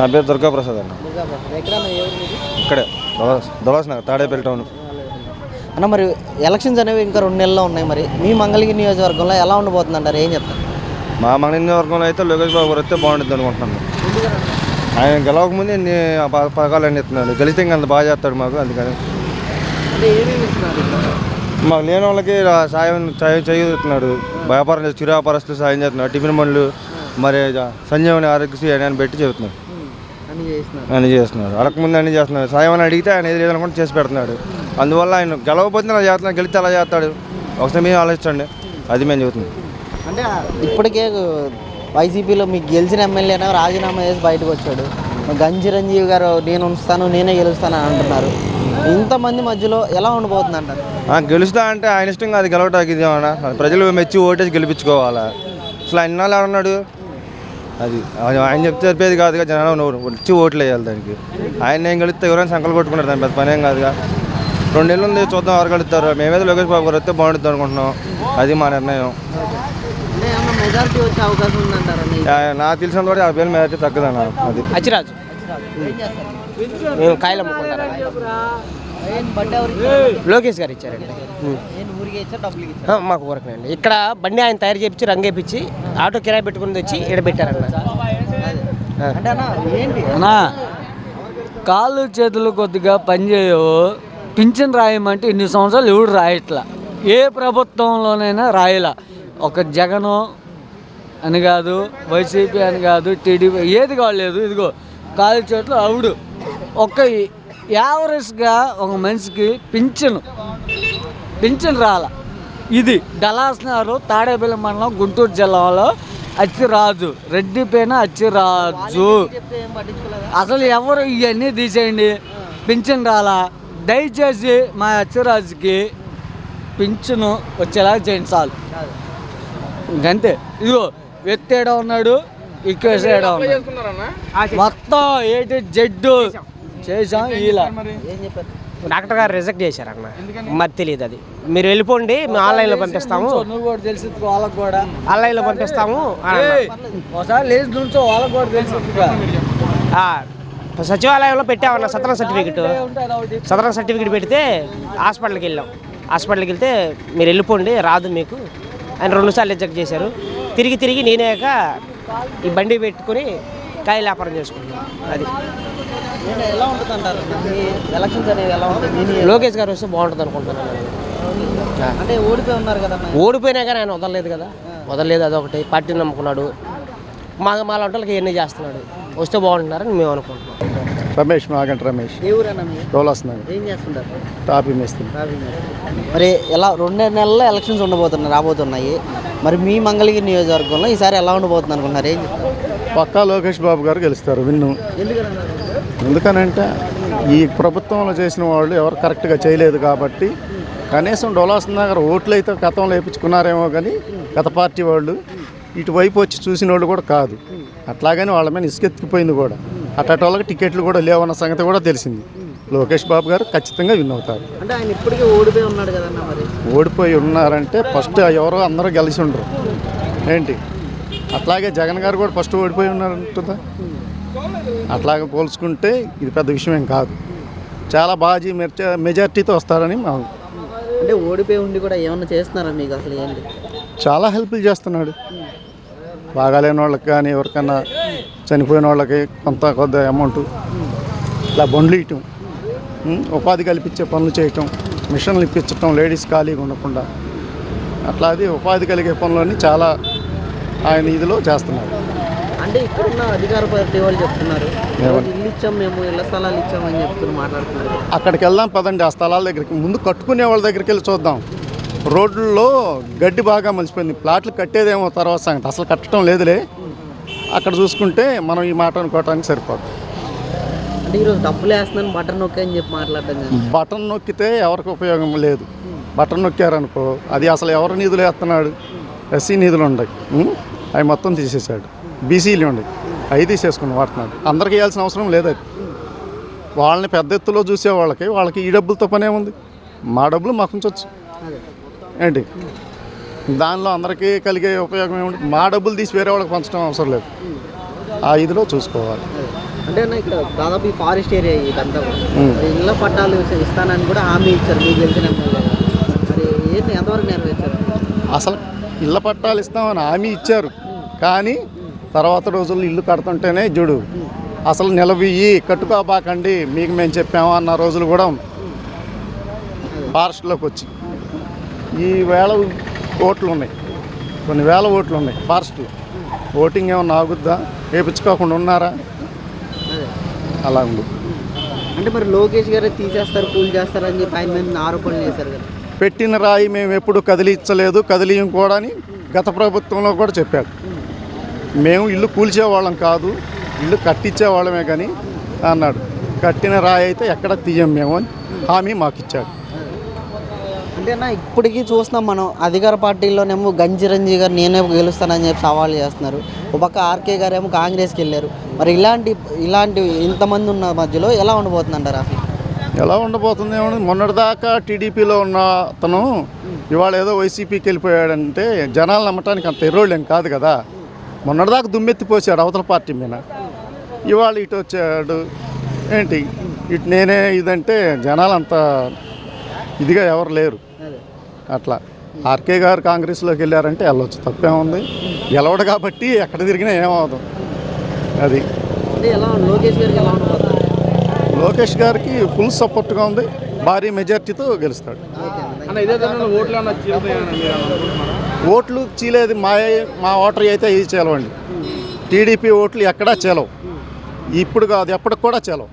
నా పేరు దుర్గా ప్రసాద్ అన్న? ఇక్కడే దొలాస్ నగర్ తాడేపల్లి టౌన్. అన్న మరి ఎలక్షన్స్ అనేవి ఇంకా రెండు నెలల్లో ఉన్నాయి మరి. మీ మంగళగిరి నియోజకవర్గంలో ఎలా ఉండబోతుంది అంటారు ఏం చెప్తారు? మా మంగళ వర్గంలో అయితే లోకేష్ బాబు గారు వస్తే బాగుంటుంది అనుకుంటున్నాను. ఆయన గెలవక ముందే ఇన్ని ప- పథకాలు అన్ని ఇస్తున్నాడు. గెలిస్తే ఇంకా అంత బాగా చేస్తాడు మాకు అందుకని. మాకు లేని వాళ్ళకి సాయం సాయం చేస్తున్నాడు వ్యాపారం చిరు వ్యాపారస్తులు సాయం చేస్తున్నాడు టిఫిన్ బండ్లు మరి సంజీవని ఆరోగ్యశ్రీ అని పెట్టి చెబుతున్నాడు అని చేస్తున్నారు. అన్ని చేస్తున్నాడు అడగకముందు అన్ని చేస్తున్నాడు సాయం అని అడిగితే ఆయన ఏది లేదనుకుంటే చేసి పెడుతున్నాడు. అందువల్ల ఆయన గెలవకపోతే అలా చేస్తున్నాడు గెలిస్తే అలా చేస్తాడు? ఒకసారి మేము ఆలోచించండి. అది మేము చెబుతున్నాం. అంటే ఇప్పటికే వైసీపీలో మీకు గెలిచిన ఎమ్మెల్యేనే రాజీనామా చేసి బయటకు వచ్చాడు. గంజి చిరంజీవి గారు నేను ఉంచుతాను నేనే గెలుస్తాను అని అంటున్నారు. ఇంతమంది మధ్యలో ఎలా ఉండబోతుంది అంటారు ఆ, గెలుస్తా అంటే ఆయన ఇష్టం కాదు గెలవటానికి ఇది ఏమన్నా ప్రజలు మెచ్చి ఓటేసి గెలిపించుకోవాలా? అసలు ఆయన ఉన్నాడు అది. ఆయన- చెప్తే చెప్పేది కాదుగా జనాలు నోరు. వచ్చి ఓట్లు వేయాలి దానికి. ఆయన ఏం గెలిస్తే ఎవరైనా సంకలు కొట్టుకున్నారు దాని పెద్ద పని ఏం కాదుగా. రెండు నెలలు ఉంది చూద్దాం ఎవరు గెలుస్తారు. మేమైతే లోకేష్ బాబు గారు వస్తే బాగుంటుంది అనుకుంటున్నాం. అది మా నిర్ణయం. మెజారిటీ నాకు తెలిసినంత వరకు ఆ పేరు మీద తగ్గదన్న అది. అచ్చిరాజు. మేము కాయలు అమ్ముకుంటారా? లోకేష్ గారు ఇచ్చారండి. నేను ఊరికి ఇచ్చా డబ్బులు ఇచ్చా ఆ, మాకు ఊరకనండి. ఇక్కడ బండి ఆయన తయారు చేపించి రంగేపించి ఆటో కిరాయి పెట్టుకుని వచ్చి ఇక్కడ పెట్టారన్న. అంటే అన్న ఏంటి? అన్నా కాళ్ళు చేతులు కొద్దిగా పనిచేయవు పింఛన్ రాయమంటే ఇన్ని సంవత్సరాలు ఎవడు రాయట్లా? ఏ ప్రభుత్వంలోనైనా రాయలా. ఒక జగను అని కాదు వైసీపీ అని కాదు టీడీపీ ఏది కాలేదు. ఇదిగో కాళ్ళు చేతులు అవుడు ఒక యావరేజ్గా ఒక మనిషికి పింఛను. పింఛన్ రాల. ఇది డలాస్నారు తాడేపల్లి మండలం గుంటూరు జిల్లాలో అచ్చిరాజు. అచ్చిరాజు చెప్తే ఏం పట్టించుకోలేదా అసలు ఎవరు ఇవన్నీ తీసేయండి? పింఛన్ రాలా. దయచేసి మా అచ్చరాజుకి పింఛను వచ్చేలా చేయండి చాలు. ఇంకంతే. ఇదిగో ఎత్తేడా ఉన్నాడు? ఇక్కేసేడా ఉన్నాడు? మొత్తం ఏంటి జడ్డు చేసాం ఇలా. డాక్టర్ గారు రిజెక్ట్ చేశారన్న మరి తెలియదు అది. మీరు వెళ్ళిపోండి మేము ఆన్లైన్లో పంపిస్తాము. నువ్వు కూడా తెలిసి వాళ్ళకు కూడా. ఆన్లైన్లో పంపిస్తాము ఒకసారి లేచి నుంచో వాళ్ళకు కూడా తెలిసి ఆ, సచివాలయంలో పెట్టామన్న సత్రం సర్టిఫికెట్. సదరం సర్టిఫికెట్ పెడితే హాస్పిటల్కి వెళ్ళాం. హాస్పిటల్కి వెళ్తే మీరు వెళ్ళిపోండి రాదు మీకు. ఆయన రెండుసార్లు రిజెక్ట్ చేశారు. తిరిగి తిరిగి నేనేక ఈ బండి పెట్టుకొని కాయలు వ్యాపారం చేసుకుంటున్నాను అది. ఏంటి ఎలా ఉంటుంది అంటారు? ఎలక్షన్స్ అనేవి ఎలా? లోకేష్ గారు వస్తే బాగుంటుంది అనుకుంటున్నాను అంటే ఓడిపోయి ఉన్నారు కదా ఓడిపోయినా కానీ ఆయన వదలలేదు కదా. వదలలేదు అదొకటి పార్టీ నమ్ముకున్నాడు. మా మా వాళ్ళకి ఎన్ని చేస్తున్నాడు? వస్తే బాగుంటున్నారని మేము అనుకుంటున్నాం. రమేష్ మాగంటి రమేష్. ఏ ఊరన్నా మీరు? డోలాస్తున్నాను ఏం చేస్తుంటారు? టాపీ మేస్తుంది. మరి ఎలా రెండు నెలల్లో ఎలక్షన్స్ ఉండబోతున్నాయి రాబోతున్నాయి. మరి మీ మంగళగిరి నియోజకవర్గంలో ఈసారి ఎలా ఉండబోతుంది అనుకుంటున్నారు? ఏం చెప్తారు? పక్కా లోకేష్ బాబు గారు గెలుస్తారు విన్ను. ఎందుకనంటే ఈ ప్రభుత్వంలో చేసిన వాళ్ళు ఎవరు కరెక్ట్గా చేయలేదు కాబట్టి కనీసం డోలాస్ నగర్ ఓట్లు అయితే గతంలో వేయించుకున్నారేమో కానీ గత పార్టీ వాళ్ళు ఇటువైపు వచ్చి చూసిన వాళ్ళు కూడా కాదు. అట్లాగని వాళ్ళ మీద ఇసుకెత్తికిపోయింది కూడా. అట్టటి వాళ్ళకి టికెట్లు కూడా లేవన్న సంగతి కూడా తెలిసింది. లోకేష్ బాబు గారు ఖచ్చితంగా విన్ అవుతారు. అంటే ఆయన ఇప్పటికే ఓడిపోయి ఉన్నాడు కదన్నా మరి? ఓడిపోయి ఉన్నారంటే ఫస్ట్ ఎవరో అందరూ కలిసి ఉండరు. ఏంటి? అట్లాగే జగన్ గారు కూడా ఫస్ట్ ఓడిపోయి ఉన్నారంటుందా? అట్లాగే పోల్చుకుంటే ఇది పెద్ద విషయం ఏం కాదు. చాలా బాజీ మెజ మెజార్టీతో వస్తారని మా అంటే ఓడిపోయి ఉండి కూడా ఏమన్నా చేస్తున్నారా మీకు అసలు ఏంటి? చాలా హెల్ప్లు చేస్తున్నాడు. బాగాలేని వాళ్ళకి కానీ ఎవరికైనా చనిపోయిన వాళ్ళకి కొంత కొద్ది అమౌంట్ ఇట్లా బండ్లు ఇవ్వటం ఉపాధి కల్పించే పనులు చేయటం. మిషన్లు ఇప్పించటం. లేడీస్ ఖాళీగా ఉండకుండా. అట్లా అది ఉపాధి కలిగే పనులన్నీ చాలా ఆయన ఇదిలో చేస్తున్నాడు అంటే ఇక్కడున్న అధికార పార్టీ వాళ్ళు చెప్తున్నారు? ఇల్లు ఇచ్చాం మేము ఇళ్ళ స్థలాలు ఇచ్చామని చెప్తున్నారు మాట్లాడుతున్నారు. అక్కడికి వెళ్దాం పదండి. ఆ స్థలాల దగ్గరికి. ముందు కట్టుకునే వాళ్ళ దగ్గరికి వెళ్ళి చూద్దాం. రోడ్లలో గడ్డి బాగా మలిసిపోయింది ప్లాట్లు కట్టేదేమో తర్వాత సంగతి. అసలు కట్టడం లేదులే. అక్కడ చూసుకుంటే మనం ఈ మాట అనుకోవటానికి సరిపోతుంది అంటే ఈరోజు డబ్బులు వేస్తున్నాను బటన్ నొక్కి అని చెప్పి మాట్లాడటం బటన్ నొక్కితే ఎవరికి ఉపయోగం లేదు. బటన్ నొక్కారనుకో అది అసలు ఎవరు నిధులు వేస్తున్నాడు? ఎస్సీ నిధులు ఉన్నాయి? అవి మొత్తం తీసేశాడు. బీసీలు ఉన్నాయి. అవి తీసేసుకుని వాడుతున్నాడు. అందరికి వేయాల్సిన అవసరం లేదు అది. వాళ్ళని పెద్ద ఎత్తులో చూసే వాళ్ళకి వాళ్ళకి ఈ డబ్బులతో పనే ఉంది. మా డబ్బులు మాకు ఉంచవచ్చు ఏంటి? దానిలో అందరికీ కలిగే ఉపయోగం ఏమిటి మా డబ్బులు తీసి వేరే వాళ్ళకి పంచడం అవసరం లేదు. ఆ ఇదిలో చూసుకోవాలి. అంటే ఇక్కడ దాదాపు ఈ ఫారెస్ట్ ఏరియా ఇదంతా ఇళ్ళ పట్టాలు ఇస్తానని కూడా హామీ ఇచ్చారు. మీకు తెలిసిన మరి ఏంటి? ఎంతవరకు నెరవేర్చారు అసలు ఇళ్ళ పట్టాలు ఇస్తామని హామీ ఇచ్చారు. కానీ తర్వాత రోజుల్లో ఇల్లు కడుతుంటేనే చూడు అసలు నిలబియ్యి కట్టుకోబాకండి మీకు మేము చెప్పాము అన్న రోజులు కూడా ఫారెస్ట్లోకి వచ్చి. ఈ వేల ఓట్లు ఉన్నాయి కొన్ని వేల ఓట్లు ఉన్నాయి ఫారెస్ట్లో. ఓటింగ్ ఏమన్నా ఆగుద్దా? వేపించుకోకుండా ఉన్నారా? అలా ఉంది. అంటే మరి లోకేష్ గారే తీసేస్తారు కూల్ చేస్తారని చెప్పి ఆయన మీద ఆరోపణలు చేశారు కదా. పెట్టిన రాయి మేము ఎప్పుడు కదిలించలేదు కదిలియం కూడా అని గత ప్రభుత్వంలో కూడా చెప్పాడు మేము ఇల్లు కూల్చేవాళ్ళం కాదు ఇల్లు కట్టించేవాళ్ళమే కానీ అన్నాడు. కట్టిన రాయి అయితే ఎక్కడ తీయం మేము అని హామీ మాకు ఇచ్చాడు అంటే అన్న ఇప్పటికీ చూస్తున్నాం మనం అధికార పార్టీలోనేమో గంజిరంజీ గారు నేనే గెలుస్తానని చెప్పి సవాల్ చేస్తున్నారు. ఒక పక్క ఆర్కే గారు ఏమో కాంగ్రెస్కి వెళ్ళారు. మరి ఇలాంటి ఇలాంటి ఇంతమంది ఉన్న మధ్యలో ఎలా ఉండబోతుందంటారు అసలు? ఎలా ఉండబోతుంది ఏమో మొన్నటిదాకా టీడీపీలో ఉన్న అతను ఇవాళ ఏదో వైసీపీకి వెళ్ళిపోయాడంటే జనాలు నమ్మటానికి అంత ఎర్రోళ్ళేం కాదు కదా. మొన్నటిదాకా దుమ్మెత్తిపోసాడు అవతల పార్టీ మీద. ఇవాళ ఇటు వచ్చాడు. ఏంటి? ఇటు నేనే ఇదంటే జనాలు అంత ఇదిగా ఎవరు లేరు. అట్లా. ఆర్కే గారు కాంగ్రెస్లోకి వెళ్ళారంటే వెళ్ళొచ్చు. తప్పేముంది గెలవడు కాబట్టి ఎక్కడ తిరిగినా ఏమవుతుంది అది. ఎలా లోకేష్ గారికి ఎలా లోకేష్ గారికి ఫుల్ సపోర్ట్గా ఉంది. భారీ మెజార్టీతో గెలుస్తాడు. ఓట్లు చీలేది. మా మా ఓటర్ అయితే ఇది చేలవండి. టీడీపీ ఓట్లు ఎక్కడా చేలవు. ఇప్పుడు కాదు ఎప్పటికి కూడా చేలవు.